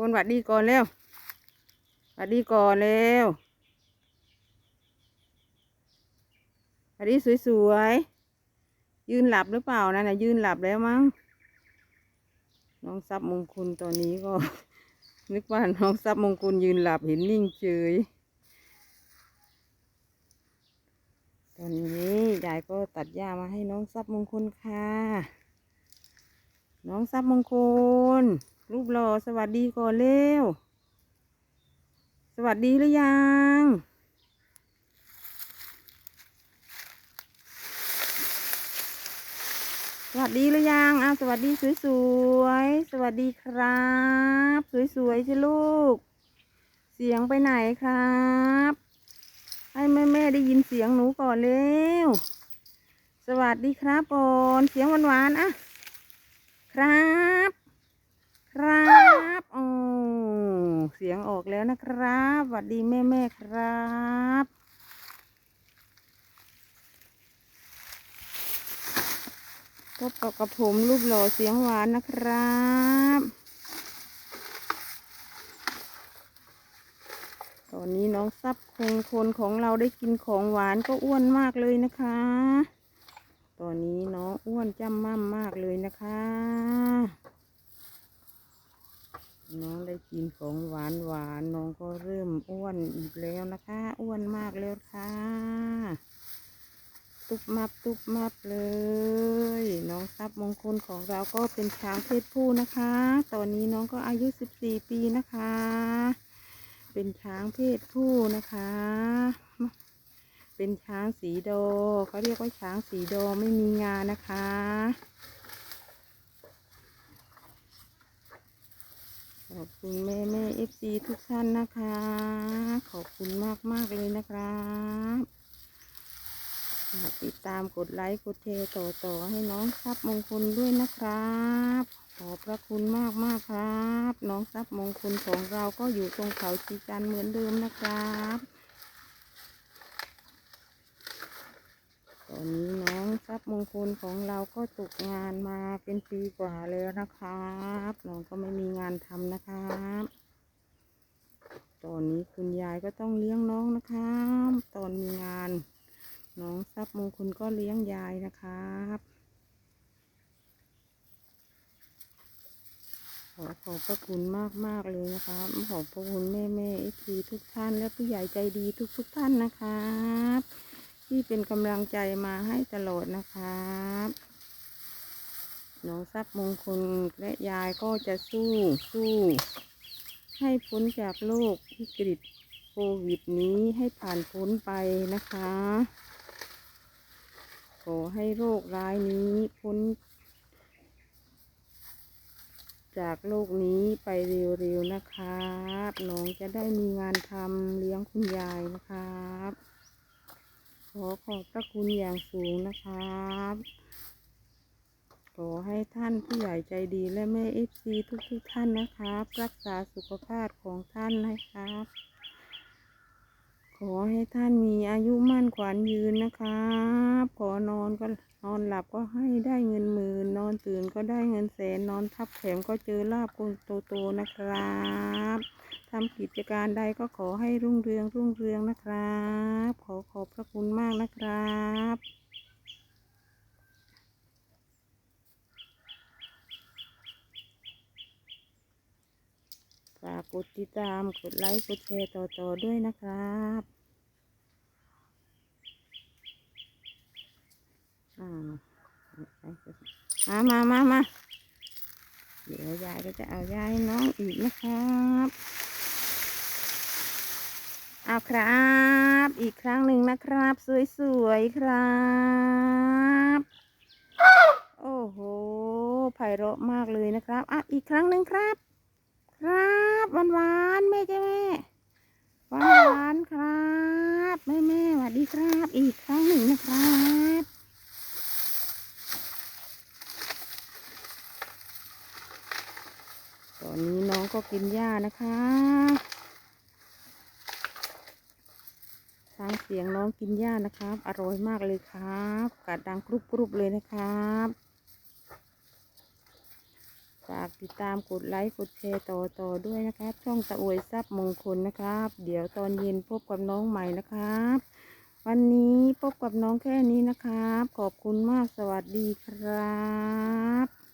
คนหวัดดีก่อนเร็วหวัดดีก่อนเร็วหวัดดีสวยๆ ยืนหลับหรือเปล่านะน่ะยืนหลับแล้วมั้ง น้องทรัพย์มงคลตอนนี้ก็ นึกว่าน้องทรัพย์มงคลยืนหลับเห็นนิ่งเฉย ตอนนี้ยายก็ตัดหญ้ามาให้น้องทรัพย์มงคลค่ะ น้องทรัพย์มงคล รูปหล่อสวัสดีก่อนเร็ว สวัสดีหรือยัง สวัสดีหรือยังอ้าวสวัสดีสวยๆ สวัสดีครับ สวยๆสิลูก เสียงไปไหนครับ ให้แม่แม่ได้ยินเสียงหนูก่อนเร็ว สวัสดีครับก่อน เสียงหวานๆอะ ครับโอ้ งออกแล้วนะครับสวัสดีแม่แม่ครับพบกับกับผมรูปหล่อเสียงหวานนะครับตอนนี้น้องซับคงคนของเราได้กินของหวานก็อ้วนมากเลยนะคะ ตอนนี้น้องอ้วนจ้ำม่ำมากเลยนะคะ กินของหวานหวานน้องก็เริ่มอ้วนอีกแล้วนะคะ อ้วนมากแล้วค่ะ ตุบมับตุบมับเลย น้องทรัพย์มงคลของเราก็เป็นช้างเพศผู้นะคะ ตอนนี้น้องก็อายุ 14 ปีนะคะ เป็นช้างเพศผู้นะคะ เป็นช้างสีโดเขาเรียกว่าช้างสีโดไม่มีงานะคะ ขอบคุณแม่แม่เอฟซีทุกท่านนะคะ ขอบคุณมากมากเลยนะครับฝากติดตามกดไลค์กดแชร์ต่อต่อๆให้น้องทรัพย์มงคลด้วยนะครับ ขอบพระคุณมากมากครับ น้องทรัพย์มงคลของเราก็อยู่ตรงเขาชีจันเหมือนเดิมนะครับ ตอนนี้น้องทรัพย์มงคลของเราก็ตกงานมาเป็นปีกว่าแล้วนะครับ น้องก็ไม่มีงานทำนะครับ ตอนนี้คุณยายก็ต้องเลี้ยงน้องนะครับ ตอนมีงาน น้องทรัพย์มงคลก็เลี้ยงยายนะครับขอขอบพระคุณมากมากเลยนะครับขอบพระคุณแม่แม่เอฟีทุกท่านและผู้ใหญ่ใจดีทุกทุกท่านนะครับ ที่เป็นกำลังใจมาให้ตลอดนะครับน้องทรัพย์มงคลและยายก็จะสู้สู้ ให้พ้นจากโรควิกฤตโควิดนี้ให้ผ่านพ้นไปนะคะ ขอให้โรคร้ายนี้พ้น จากโลกนี้ไปเร็วๆนะครับน้องจะได้มีงานทำเลี้ยงคุณยายนะครับ อขอบพระคุณอย่างสูงนะครับ ขอให้ท่านผู้ใหญ่ใจดีและแม่เอฟซีทุกๆทท่านนะครับ รักษาสุขภาพของท่านนะครับ ขอให้ท่านมีอายุมั่นขวัญยืนนะครับ ขอนอนก็นอนหลับก็ให้ได้เงินหมื่นนอนตื่นก็ได้เงินแสนนอนทับแถมก็เจอลาบคนโตๆนะครับำกิจการใดก็ขอให้รุ่งเรืองรุ่งเรืองนะครับ ขอขอบพระคุณมากนะครับฝากกดติดตามกดไลค์กดแชร์ต่อๆด้วยนะครับมามามามาเดี๋ยวยายก็จะเอายาให้น้องอีกนะครับ เอาครับ อีกครั้งหนึ่งนะครับ สวยๆครับ โอ้โหไพเราะมากเลยนะครับอะอีกครั้งหนึ่งครับ ครับหวานหวานๆแม่ใช่แม่หวานหวานครับแม่แม่สวัสดีครับ อีกครั้งหนึ่งนะครับตอนนี้น้องก็กินหญ้านะคะฟังเสียงน้องกินหญ้านะครับ อร่อยมากเลยครับกัดดังกรุบกรุบเลยนะครับฝากติดตามกดไลค์กดแชร์ต่อต่อด้วยนะครับ ช่องตะอวยทรัพย์มงคลนะครับ เดี๋ยวตอนเย็นพบกับน้องใหม่นะครับ วันนี้พบกับน้องแค่นี้นะครับ ขอบคุณมากสวัสดีครับ